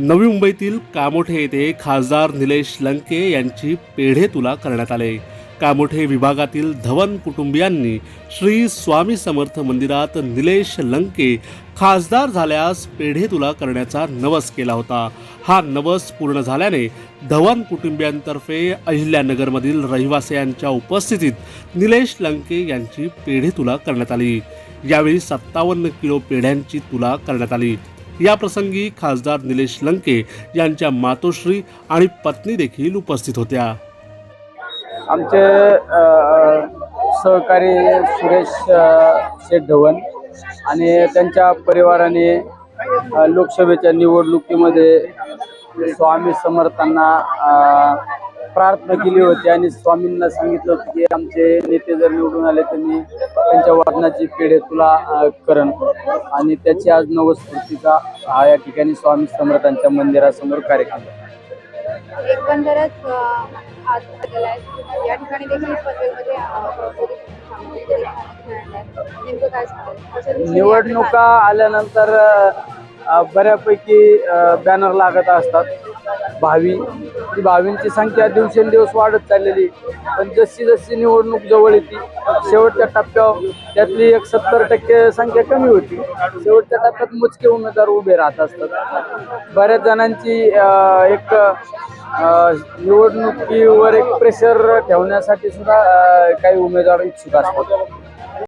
नवी मुंबईतील कामोठे येथे खासदार निलेश लंके यांची पेढे तुला करण्यात आले. कामोठे विभागातील धवन कुटुंबियांनी श्री स्वामी समर्थ मंदिरात निलेश लंके खासदार झाल्यास पेढे तुला करण्याचा नवस केला होता. हा नवस पूर्ण झाल्याने धवन कुटुंबियांतर्फे अहिल्यानगरमधील रहिवासियांच्या उपस्थितीत निलेश लंके यांची पेढे तुला करण्यात आली. यावेळी सत्तावन्न किलो पेढ्यांची तुला करण्यात आली. या प्रसंगी खासदार निलेश लंके यांच्या मातोश्री आणि पत्नी देखील उपस्थित होत्या. आमचे सहकारी सुरेश शेठ धवन आणि त्यांच्या परिवाराने लोकसभेच्या निवडणुकीमध्ये स्वामी समर्थांना प्रार्थना केली होती आणि स्वामींना सांगितलं होतं की आमचे नेते जर निवडून आले तर मी त्यांच्या वादनाची पेढे तुला करण. आणि त्याची आज नवस्फूर्तीचा हा या ठिकाणी स्वामी समर्थांच्या मंदिरासमोर कार्यक्रम. एकंदरच या ठिकाणी देखील निवडणुका आल्यानंतर बऱ्यापैकी बॅनर लागत असतात. भावी ती भावींची संख्या दिवसेंदिवस वाढत चाललेली पण जशी जशी निवडणूक जवळ येते शेवटच्या टप्प्यावर त्यातली एक सत्तर टक्के संख्या कमी होती. शेवटच्या टप्प्यात मोजके उमेदवार उभे राहत असतात. बऱ्याच जणांची एक निवडणुकीवर एक प्रेशर ठेवण्यासाठी सुद्धा काही उमेदवार इच्छुक असतात.